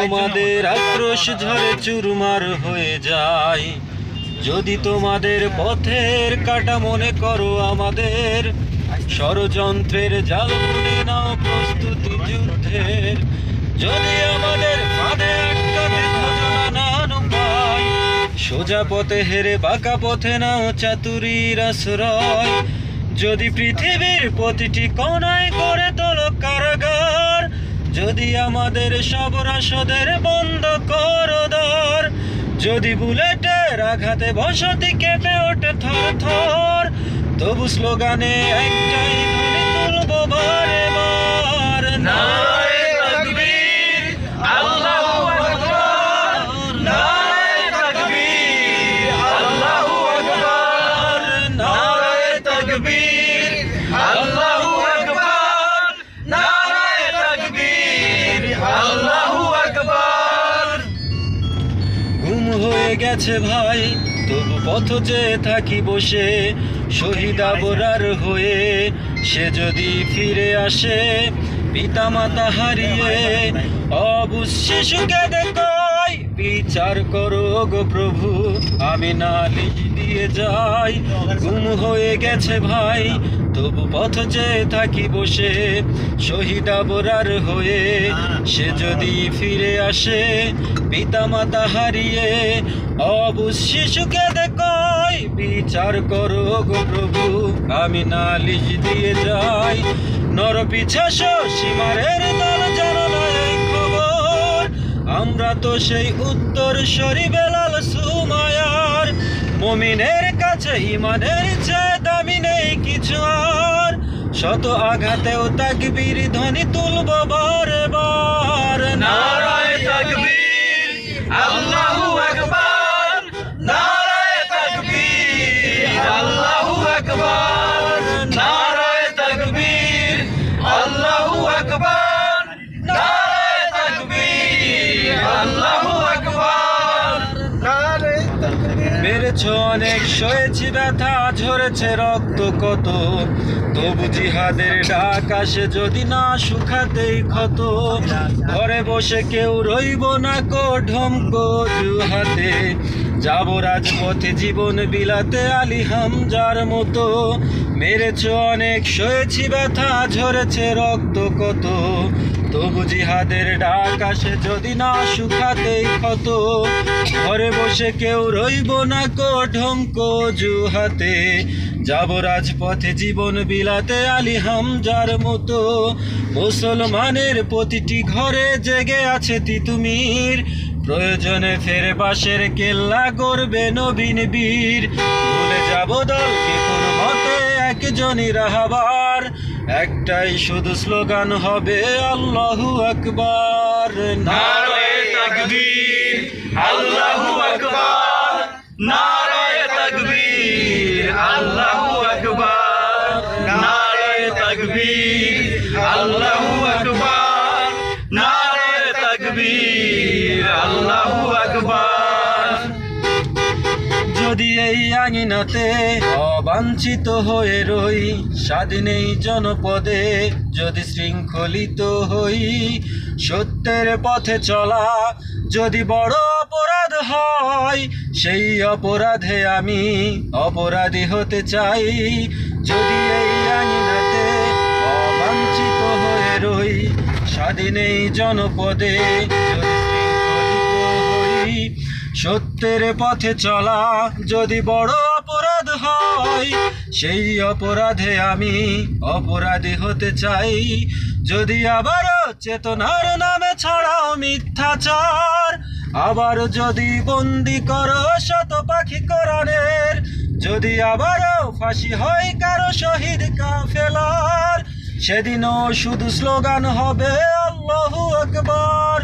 তোমাদের আক্রোশ ঝরে চুরমার হয়ে যায়। যদি তোমাদের পথের কাটা মনে করো আমাদের, ষড়যন্ত্রের জাল নাও প্রস্তুতি যুদ্ধের। যদি আমাদের নানান সোজা পথে হেরে বাঁকা পথে নাও চাতুরীর আশ্রয়। যদি পৃথিবীর প্রতিটি কোনায় করে তোলো কারাগার যদি আমাদের সব রাসদের বন্ধ করো দর যদি বুলেটের আঘাতে বসতি কেঁপে ওঠে থর থর তবু স্লোগানে একটাই তুলবো বারে বার নারায়ে গেছে ভাই তবু পথ যে থাকি বসে শহীদ আবরার হয়ে সে যদি ফিরে আসে পিতা মাতা হারিয়ে অবুজ শিশুকে দেখাই বিচার করো গো প্রভু আমি নালিশ দিয়ে যাই গুম হয়ে গেছে ভাই তবু পথ যে থাকি বসে, শহীদ আবরার হয়ে, সে যদি ফিরে আসে পিতা মাতা হারিয়ে, অবুজ শিশুকে দেখাই, বিচার করো গো প্রভু, আমি নালিশ দিয়ে যাই। নর পিছাস সীমারের দল জানো না এই খবর, আমরা তো সেই উত্তর সরি বেলাল সুমায়ার, মমিনের কাছে ইমানের যে দামি নেই কিছু আর। শত আঘাতেও তাকবীর ধ্বনি তুলব বারে বার নারায় মেরেছ অনেক সয়েছি ব্যথা, ঝরেছে রক্ত কত? তবু জিহাদের ডাক যদি না শুকাতেই ক্ষত। ঘরে বসে কেউ রইব না কো ঢমকো হাতে যাব রাজপথে জীবন বিলাতে আলী হামজার মতো। মেরেছ অনেক সয়েছি ব্যথা, ঝরেছে রক্ত কত? তবু জিহাদের ডাক আসে যদি না শুকাতেই ক্ষত। ঘরে বসে কেউ রইব না কো ঢমকো জুহাতে যাব রাজপথে জীবন বিলাতে আলী হামজার মতো। মুসলমানের প্রতিটি ঘরে জেগে আছে তিতুমির। প্রয়োজনে ফের পাশের কেল্লা করবে নবীন বীর। ভুলে যাব দলকে কোন মতে একজনই রাহাবার। একটাই শুধু স্লোগান হবে আল্লাহু আকবার। নারায়ে তাকবীর, আল্লাহু আকবার। নারায়ে তাকবীর, আল্লাহু আকবার। নারায়ে তাকবীর যদি এই আঙিনাতে, অবাঞ্ছিত হয়ে রই স্বাধীনেই জনপদে। যদি শৃঙ্খলিত হই, সত্যের পথে চলা, যদি বড় অপরাধ হয়, সেই অপরাধে আমি অপরাধী হতে চাই। যদি এই আঙিনাতে অবাঞ্ছিত হয়ে রই স্বাধীনেই জনপদে, যদি সত্যের পথে চলা যদি বড় অপরাধ হয়, সেই অপরাধে আমি অপরাধী হতে চাই। যদি আবারও চেতনার নামে ছড়াও মিথ্যাচার, আবার যদি বন্দি করো শত পাখি কোরআনের যদি আবারও ফাঁসি হয় কারও শহীদ কাফেলার, সেদিনও শুধু স্লোগান হবে আল্লাহু আকবার।